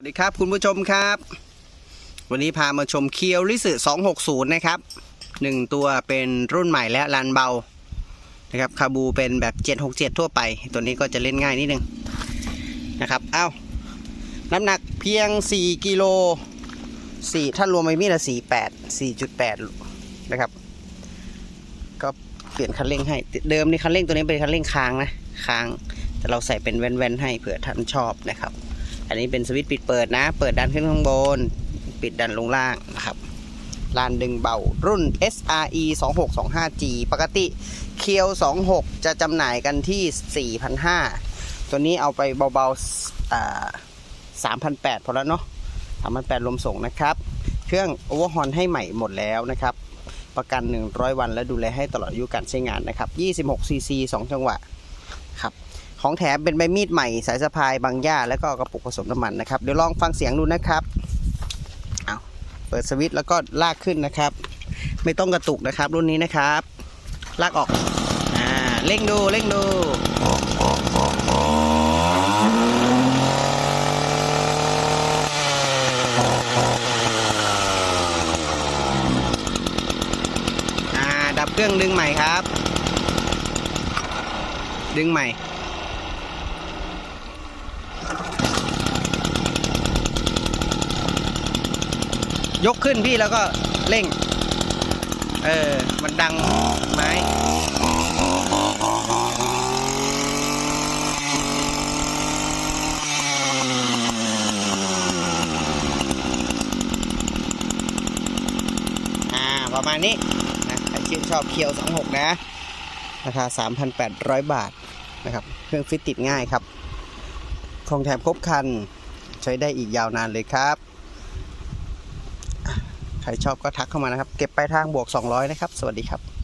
สวัสดีครับคุณผู้ชมครับ วันนี้พามาชมเคียวลิสึ260 นะครับหนึ่งตัวเป็นรุ่นใหม่และลันเบานะครับคาบูเป็นแบบ 767 ทั่วไป ตัวนี้ก็จะเล่นง่ายนิดนึงนะครับเอ้าน้ำหนักเพียง 4 กิโล 4 ถ้ารวมไมมีละ48 4.8 นะครับ ก็เปลี่ยนคันเร่งให้เดิมนี่คันเร่งตัวนี้เป็นคันเร่งค้างนะค้าง แต่เราใส่เป็นแว่นๆให้เผื่อท่านชอบนะครับ อันนี้เป็นสวิตช์ปิดเปิดนะ เปิดดันขึ้นข้างบน ปิดดันลงล่างนะครับลานดึงเบารุ่น SRE 2625G ปกติเคียว 26 จะจำหน่ายกันที่ 4,500 ตัวนี้เอาไปเบาๆ3,800 พอแล้วเนาะ3,800รวมส่งนะครับ เครื่องโอเวอร์ฮอนให้ใหม่หมดแล้วนะครับ ประกัน 100 วันและดูแลให้ตลอดอายุการใช้งานนะครับ 26 cc 2 จังหวะครับ ของแถมเป็นใบมีดใหม่สายสะพายบางหญ้าแล้วก็กระปุกผสมน้ำมันนะครับเดี๋ยวลองฟังเสียงดูนะครับเอาเปิดสวิตช์แล้วก็ลากขึ้นนะครับ ไม่ต้องกระตุกนะครับรุ่นนี้นะครับ ลากออกอ่าเร่งดูเร่งดูอ่าดับเครื่องดึงใหม่ครับ ดึงใหม่ ยกขึ้นพี่แล้วก็เร่ง เออ มันดังไม้อ่าประมาณนี้นะใครชื่นชอบเคียว26 นะ ราคา 3,800 บาทนะครับ เครื่องฟิตติดง่ายครับของแถมครบคัน ใช้ได้อีกยาวนานเลยครับ ใครชอบก็ทักเข้ามานะครับ เก็บไปลายทางบวก 200 นะครับ สวัสดีครับ